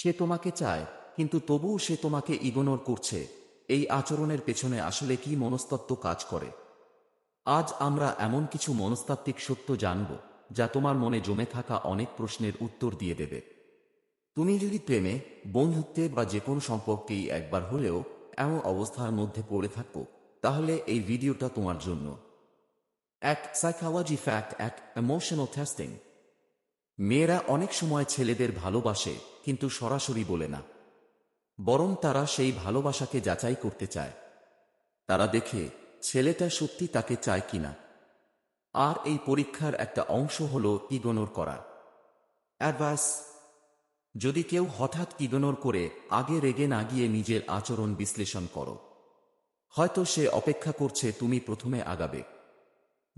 সে তোমাকে চায়, কিন্তু তবুও সে তোমাকে ইগনোর করছে। এই আচরণের পেছনে আসলে কি মনস্তত্ত্ব কাজ করে? আজ আমরা এমন কিছু মনস্তাত্ত্বিক সত্য জানব, যা তোমার মনে জমে থাকা অনেক প্রশ্নের উত্তর দিয়ে দেবে। তুমি যদি প্রেমে, বন্ধুত্বে বা যে কোনো সম্পর্কেই একবার হলেও এমন অবস্থার মধ্যে পড়ে থাকো, তাহলে এই ভিডিওটা তোমার জন্য। এক সাইকোলজি ফ্যাক্ট এক ইমোশনাল টেস্টিং মেয়েরা অনেক সময় ছেলেদের ভালোবাসে, কিন্তু সরাসরি বলে না। বরং তারা সেই ভালোবাসাকে যাচাই করতে চায়। তারা দেখে, ছেলেটা সত্যি তাকে চায় কিনা আর এই পরীক্ষার একটা অংশ হল ইগনোর করা। অ্যাডভাইস যদি কেউ হঠাৎ ইগনোর করে আগে রেগে না গিয়ে নিজের আচরণ বিশ্লেষণ করো। হয়তো সে অপেক্ষা করছে তুমি প্রথমে আগাবে।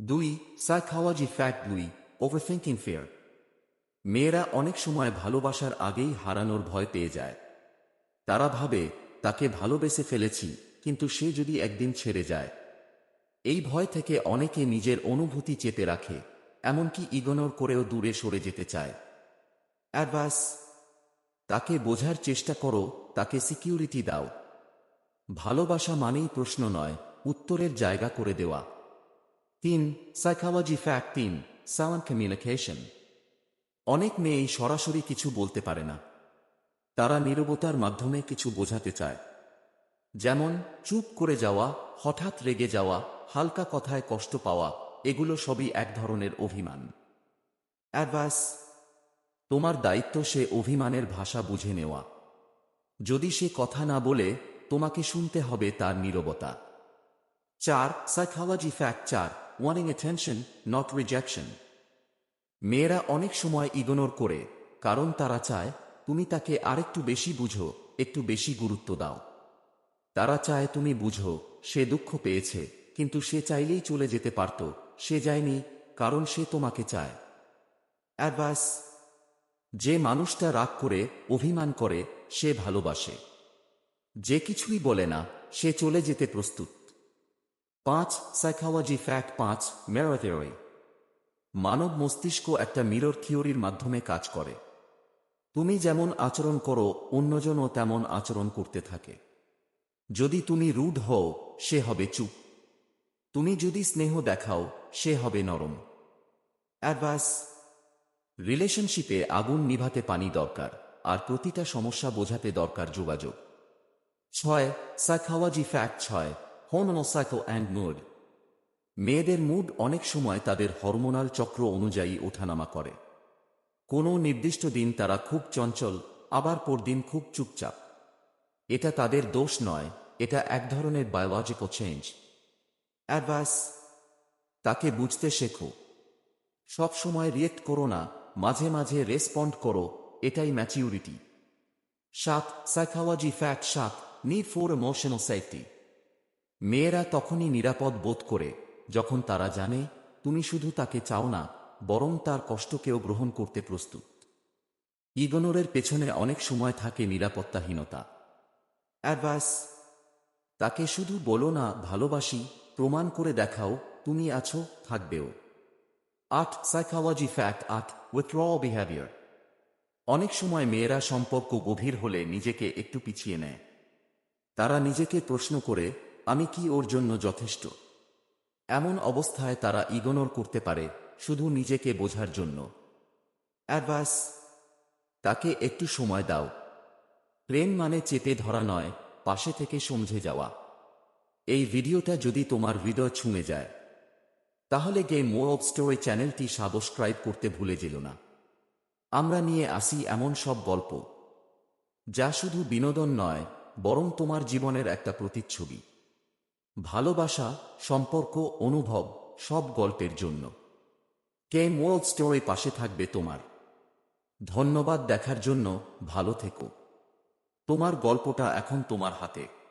দুই, সাইকোলজি ফ্যাক্ট দুই ওভারথিঙ্কিং ফেয়ার। মেয়েরা অনেক সময় ভালোবাসার আগেই হারানোর ভয় পেয়ে যায়। তারা ভাবে, তাকে ভালোবেসে ফেলেছি, কিন্তু সে যদি একদিন ছেড়ে যায়। এই ভয় থেকে অনেকে নিজের অনুভূতি চেতে রাখে, এমনকি ইগনোর করেও দূরে সরে যেতে চায়। অ্যাডভাইস, তাকে বোঝার চেষ্টা করো, তাকে সিকিউরিটি দাও। ভালোবাসা মানেই প্রশ্ন নয়, উত্তরের জায়গা করে দেওয়া। তিন, সাইকোলজি ফ্যাক্ট তিন সাউন্ড কমিউনিকেশন। অনেক মেয়েই সরাসরি কিছু বলতে পারে না। তারা নীরবতার মাধ্যমে কিছু বোঝাতে চায়। যেমন, চুপ করে যাওয়া, হঠাৎ রেগে যাওয়া, হালকা কথায় কষ্ট পাওয়া, এগুলো সবই এক ধরনের অভিমান। অ্যাডভাইস, তোমার দায়িত্ব সে অভিমানের ভাষা বুঝে নেওয়া। যদি সে কথা না বলে, তোমাকে শুনতে হবে তার নীরবতা। চার সাইকোলজি ফ্যাক্ট চার ওয়ানিং অ্যাটেনশন নট রিজেকশন মেয়েরা অনেক সময় ইগনোর করে, কারণ তারা চায়, তুমি তাকে আরেকটু বেশি বুঝো, একটু বেশি গুরুত্ব দাও। তারা চায়, তুমি বুঝো, সে দুঃখ পেয়েছে, কিন্তু সে চাইলেই চলে যেতে পারত, সে যায়নি, কারণ সে তোমাকে চায়। অ্যাডভাইস, যে মানুষটা রাগ করে, অভিমান করে, সে ভালোবাসে। যে কিছুই বলে না, সে চলে যেতে প্রস্তুত। পাঁচ সাইকোলজি ফ্যাক্ট পাঁচ মেরো থিওরি মানব মস্তিষ্ক একটা মিরর থিওরির মাধ্যমে কাজ করে। তুমি যেমন আচরণ করো, অন্যজনও তেমন আচরণ করতে থাকে। যদি তুমি রুড হও, সে হবে চুপ। তুমি যদি স্নেহ দেখাও, সে হবে নরম। অ্যাডভাইস, রিলেশনশিপে আগুন নিভাতে পানি দরকার, আর প্রতিটা সমস্যা বোঝাতে দরকার যোগাযোগ। ছয় সাইকোলজি ফ্যাক্ট ছয় হরমোনোসাইকো অ্যান্ড মুড। মেয়েদের মুড অনেক সময় তাদের হরমোনাল চক্র অনুযায়ী ওঠানামা করে। কোনো নির্দিষ্ট দিন তারা খুব চঞ্চল, আবার পরদিন খুব চুপচাপ। এটা তাদের দোষ নয়, এটা এক ধরনের বায়োলজিক্যাল চেঞ্জ অ্যাডভাইস, তাকে বুঝতে শেখো। সব সময় রিয়েক্ট করো না, মাঝে মাঝে রেসপন্ড করো, এটাই ম্যাচিউরিটি সাত সাইকোলজি ফ্যাক্ট সাত নিড ফোর ইমোশনাল সেফটি মেয়েরা তখনই নিরাপদ বোধ করে যখন তারা জানে, তুমি শুধু তাকে চাও না, বরং তার কষ্টকেও গ্রহণ করতে প্রস্তুত। ইগনোরের পেছনে অনেক সময় থাকে নিরাপত্তাহীনতা। অ্যাডভাইস, তাকে শুধু বলো না, ভালোবাসি, প্রমাণ করে দেখাও, তুমি আছো, থাকবেও। আট সাইকোলজি ফ্যাক্ট আট উইথড্র বিহেভিয়ার অনেক সময় মেয়েরা সম্পর্ক গভীর হলে নিজেকে একটু পিছিয়ে নেয়। তারা নিজেকে প্রশ্ন করে, আমি কি ওর জন্য যথেষ্ট? এমন অবস্থায় তারা ইগনোর করতে পারে শুধু নিজেকে বোঝার জন্য। অ্যাডভাইস, তাকে একটু সময় দাও। প্রেম মানে চেপে ধরা নয়, পাশে থেকে সমঝে যাওয়া। এই ভিডিওটা যদি তোমার হৃদয় ছুঁয়ে যায়, তাহলে গেম মোর স্টোরি চ্যানেলটি সাবস্ক্রাইব করতে ভুলে যেল না। আমরা নিয়ে আসি এমন সব গল্প, যা শুধু বিনোদন নয়, বরং তোমার জীবনের একটা প্রতিচ্ছবি। ভালোবাসা, সম্পর্ক, অনুভব, সব গল্পের জন্য। কে ওয়ার্ল্ড স্টোরি পাশে থাকবে তোমার। ধন্যবাদ দেখার জন্য ভালো থেকো। তোমার গল্পটা এখন তোমার হাতে।